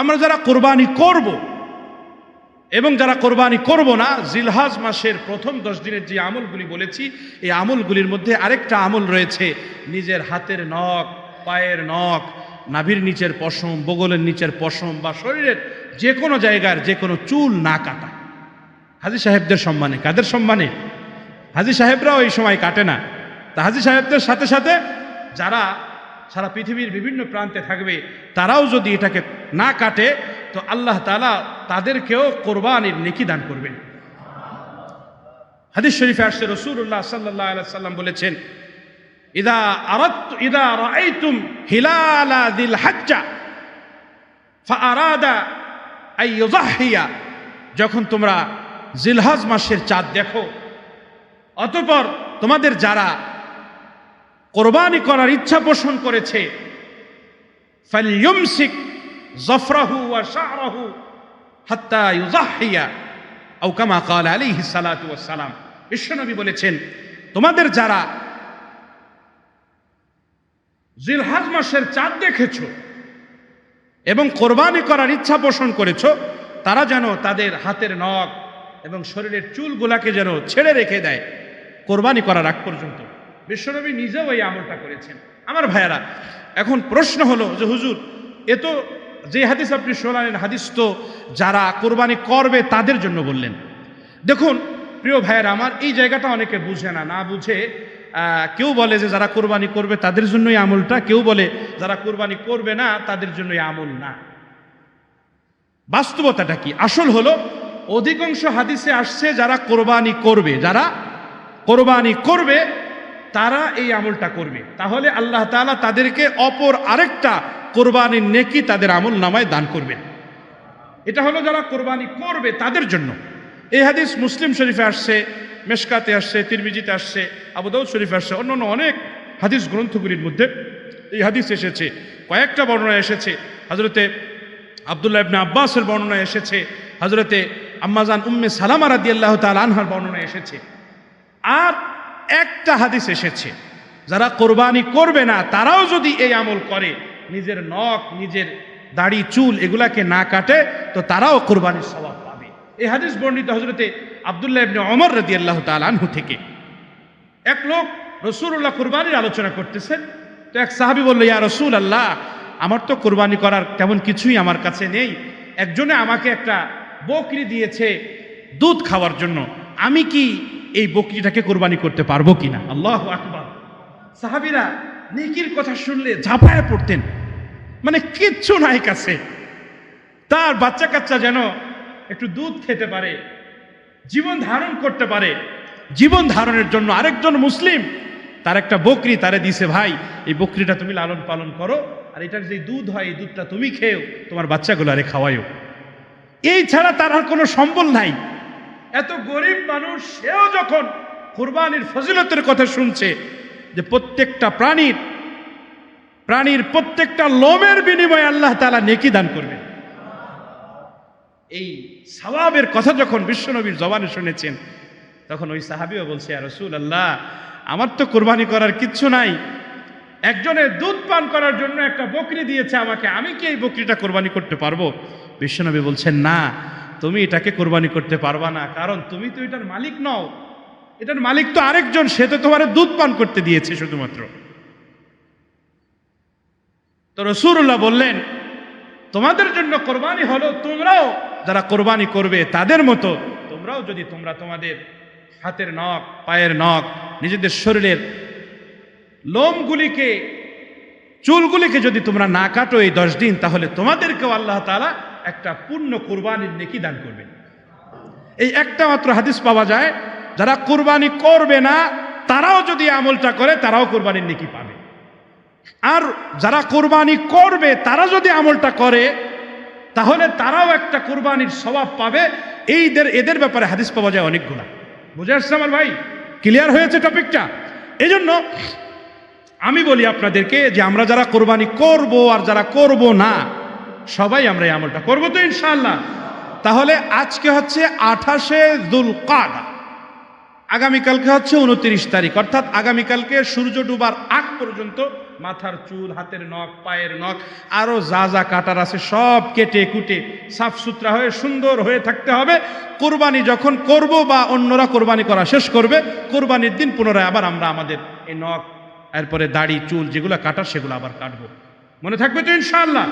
আমরা যারা কোরবানি করব এবং যারা কোরবানি করব না, জিলহাজ মাসের প্রথম দশ দিনের যে আমলগুলি বলেছি, এই আমলগুলির মধ্যে আরেকটা আমল রয়েছে, নিজের হাতের নখ, পায়ের নখ, নাভির নিচের পশম, বগলের নিচের পশম বা শরীরের যে কোনো জায়গার যে কোনো চুল না কাটা। হাজি সাহেবদের সম্মানে, কাদের সম্মানে? হাজি সাহেবরাও এই সময় কাটে না। তা হাজি সাহেবদের সাথে সাথে যারা সারা পৃথিবীর বিভিন্ন প্রান্তে থাকবে, তারাও যদি এটাকে না কাটে, তো আল্লাহ তালা তাদেরকেও কোরবানির নেকি দান করবেন। হাদিস শরীফে আসছে রসুল্লাহ সাল্লাহ সাল্লাম বলেছেন, ইদা আরাত ইদা রাআইতুম হিলালা দিল হাজ্জা, ফাআরাদা আই ইউযাহিয়া যখন তোমরা জিলহাজ মাসের চাঁদ দেখো, অতঃপর তোমাদের যারা কোরবানি করার ইচ্ছা পোষণ করেছে। বিশ্বনবী বলেছেন, তোমাদের যারা জিলহাজ মাসের চাঁদ দেখেছ এবং কোরবানি করার ইচ্ছা পোষণ করেছ, তারা যেন তাদের হাতের নখ এবং শরীরের চুলগুলাকে যেন ছেড়ে রেখে দেয়। কোরবানি করার আগ পর্যন্ত বিশ্বনবী নিজেও এই আমলটা করেছেন। আমার ভাইয়ারা, এখন প্রশ্ন হলো যে হুজুর, এ তো যে হাদিস আপনি শোনালেন, হাদিস তো যারা কোরবানি করবে তাদের জন্য বললেন। দেখুন, প্রিয় ভাইয়েরা, আমার এই জায়গাটা অনেকে বুঝে না না বুঝে কেউ বলে যে যারা কোরবানি করবে তাদের জন্যই আমলটা, কেউ বলে যারা কোরবানি করবে না তাদের জন্যই আমল না। বাস্তবতাটা কি? আসল হলো, অধিকাংশ হাদিসে আসছে যারা কোরবানি করবে, যারা কোরবানি করবে তারা এই আমলটা করবে। তাহলে আল্লাহ তালা তাদেরকে অপর আরেকটা কোরবানির নেকি তাদের আমল নামায় দান করবেন। এটা হলো যারা কোরবানি করবে তাদের জন্য। এই হাদিস মুসলিম শরীফে আসছে, মেশকাতে আসছে, তিরমিজিতে আসছে আবুদাউদ শরীফে আসছে, অন্যান্য অনেক হাদিস গ্রন্থগুলির মধ্যে এই হাদিস এসেছে। কয়েকটা বর্ণনা এসেছে। হজরতে আবদুল্লাহ ইবনে আব্বাসের বর্ণনা এসেছে। হজরতে আম্মাজান উম্মে সালামা রাদিয়াল্লাহু তাআলা আনহার বর্ণনা এসেছে। আর একটা হাদিস এসেছে, যারা কোরবানি করবে না, তারাও যদি এই আমল করে, নিজের নখ, নিজের দাড়ি, চুল এগুলাকে না কাটে, তো তারাও কোরবানির স্বভাব পাবে। এই হাদিস বর্ণিত হজরতে আবদুল্লাহ অমর রদি আল্লাহ আনহু থেকে। এক লোক রসুল্লাহ কোরবানির আলোচনা করতেছেন তো এক সাহাবি বলল, ইয়া রসুল আল্লাহ আমার তো কোরবানি করার তেমন কিছুই আমার কাছে নেই। একজনে আমাকে একটা বকরি দিয়েছে দুধ খাওয়ার জন্য। আমি কি এই বকরিটাকে কোরবানি করতে পারব কিনা? আল্লাহ আকবার। সাহাবিরা নেকির কথা শুনলে ঝাঁপায় পড়তেন। মানে কিচ্ছু নাই কাছে। তার বাচ্চা কাচ্চা যেন একটু দুধ খেতে পারে, জীবন ধারণ করতে পারে, জীবন ধারণের জন্য আরেকজন মুসলিম তার একটা বকরি তারে দিছে, ভাই, এই বকরিটা তুমি লালন পালন করো, আর এটার যে দুধ হয়, এই দুধটা তুমি খেও তোমার বাচ্চাগুলো আরে খাওয়াইও এই ছাড়া তার আর কোনো সম্বল নাই। এত গরিব মানুষ, সেও যখন কোরবানির ফজিলতের কথা শুনছে যে প্রত্যেকটা প্রাণীর প্রাণীর প্রত্যেকটা লোমের বিনিময়ে আল্লাহ তাআলা নেকি দান করবেন। এই সওয়াবের কথা যখন বিশ্বনবীর জবানে শুনেছেন, তখন ওই সাহাবিও বলছে আর রসুল আল্লাহ আমার তো কোরবানি করার কিচ্ছু নাই। একজনের দুধ পান করার জন্য একটা বকরি দিয়েছে আমাকে, আমি কি এই বকরিটা কোরবানি করতে পারব? বিশ্বনবী বলছেন, না তুমি এটাকে কোরবানি করতে পারবা না। কারণ তুমি তো এটার মালিক নও। এটার মালিক তো আরেকজন, সে তো তোমার দুধ পান করতে দিয়েছে শুধুমাত্র। তো রসুল্লাহ বললেন, তোমাদের জন্য কোরবানি হলো, তোমরাও যারা কোরবানি করবে তাদের মতো, তোমরাও যদি তোমরা তোমাদের হাতের নখ, পায়ের নখ, নিজেদের শরীরের লোমগুলিকে, চুলগুলিকে যদি তোমরা না কাটো এই দশ দিন, তাহলে তোমাদেরকেও আল্লাহ তাআলা একটা পূর্ণ কোরবানির নেকি দান করবেন এই একটা মাত্র হাদিস পাওয়া যায়, যারা কোরবানি করবে না, তারাও যদি আমলটা করে, তারাও কোরবানির নেকি পাবে। আর যারা কোরবানি করবে, তারা যদি আমলটা করে, তাহলে তারাও একটা কোরবানির স্বভাব পাবে। এইদের, এদের ব্যাপারে হাদিস পাওয়া যায় অনেকগুলা বুঝে আসছে আমার ভাই? ক্লিয়ার হয়েছে টপিকটা? এই জন্য আমি বলি আপনাদেরকে যে আমরা যারা কোরবানি করব আর যারা করব না সবাই আমরা এই আমলটা করব তো ইনশাআল্লাহ। তাহলে আজকে হচ্ছে আঠাশে দুল কাদা আগামীকালকে হচ্ছে উনত্রিশ তারিখ, অর্থাৎ আগামীকালকে সূর্য ডুবার আগ পর্যন্ত মাথার চুল, হাতের নখ, পায়ের নখ আরও যা যা কাটার আছে সব কেটে কুটে সাফ সুতরা হয়ে সুন্দর হয়ে থাকতে হবে। কোরবানি যখন করব বা অন্যরা কোরবানি করা শেষ করবে, কোরবানির দিন পুনরায় আবার আমরা আমাদের এই নখ, এরপরে দাড়ি, চুল যেগুলো কাটার সেগুলো আবার কাটবো। মনে থাকবে তো ইনশাআল্লাহ?